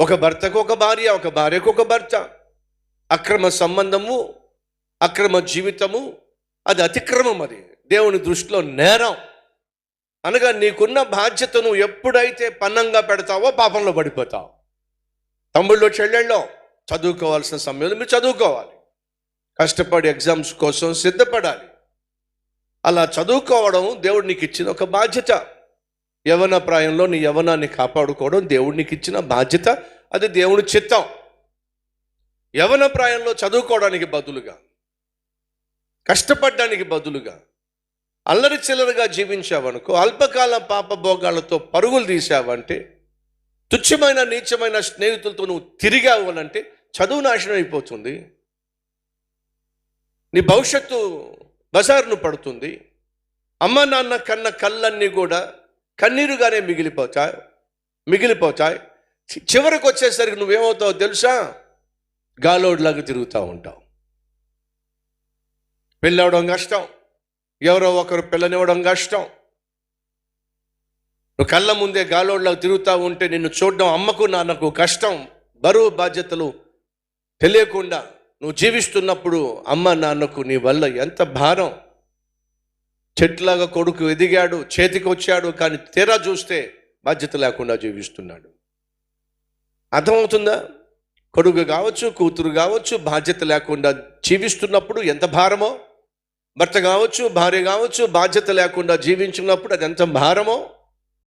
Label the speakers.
Speaker 1: ఒక భర్తకు ఒక భార్య ఒక భార్యకు ఒక భర్త. అక్రమ సంబంధము అక్రమ జీవితము అది అతిక్రమం అది. దేవుని దృష్టిలో నేరం. అనగా నీకున్న బాధ్యతను ఎప్పుడైతే పన్నంగా పెడతావో పాపంలో పడిపోతావు. తమ్ముళ్ళు చెల్లెళ్ళో చదువుకోవాల్సిన సమయంలో మీరు చదువుకోవాలి. కష్టపడి ఎగ్జామ్స్ కోసం సిద్ధపడాలి. అలా చదువుకోవడం దేవుడు నీకు ఇచ్చిన ఒక బాధ్యత. యవన ప్రాయంలో నీ యవనాన్ని కాపాడుకోవడం దేవుడికి ఇచ్చిన బాధ్యత. అది దేవుని చిత్తం. యవన ప్రాయంలో చదువుకోవడానికి బదులుగా కష్టపడడానికి బదులుగా అల్లరి చిల్లరగా జీవించావనుకో అల్పకాల పాప భోగాలతో పరుగులు తీసావంటే తుచ్చమైన నీచమైన స్నేహితులతో నువ్వు తిరిగావు అనంటే చదువు నాశనం అయిపోతుంది. నీ భవిష్యత్తు బజారును పడుతుంది. అమ్మ నాన్న కన్న కళ్ళన్నీ కూడా కన్నీరుగానే మిగిలిపోతాయి మిగిలిపోతాయి. చివరికి వచ్చేసరికి నువ్వేమవుతావు తెలుసా? గాలోడ్లాగా తిరుగుతూ ఉంటావు. పెళ్ళవడం కష్టం ఎవరో ఒకరు పిల్లనివ్వడం కష్టం. నువ్వు కళ్ళ ముందే గాలోడ్లాగా తిరుగుతూ ఉంటే నిన్ను చూడడం అమ్మకు నాన్నకు కష్టం బరువు బాధ్యతలు తెలియకుండా నువ్వు జీవిస్తున్నప్పుడు అమ్మ నాన్నకు నీ వల్ల ఎంత భారం? చెట్లాగా కొడుకు ఎదిగాడు చేతికి వచ్చాడు కానీ తీరా చూస్తే బాధ్యత లేకుండా జీవిస్తున్నాడు. అర్థమవుతుందా? కొడుకు కావచ్చు కూతురు కావచ్చు బాధ్యత లేకుండా జీవిస్తున్నప్పుడు ఎంత భారమో? భర్త కావచ్చు భార్య కావచ్చు బాధ్యత లేకుండా జీవించినప్పుడు అది ఎంత భారమో?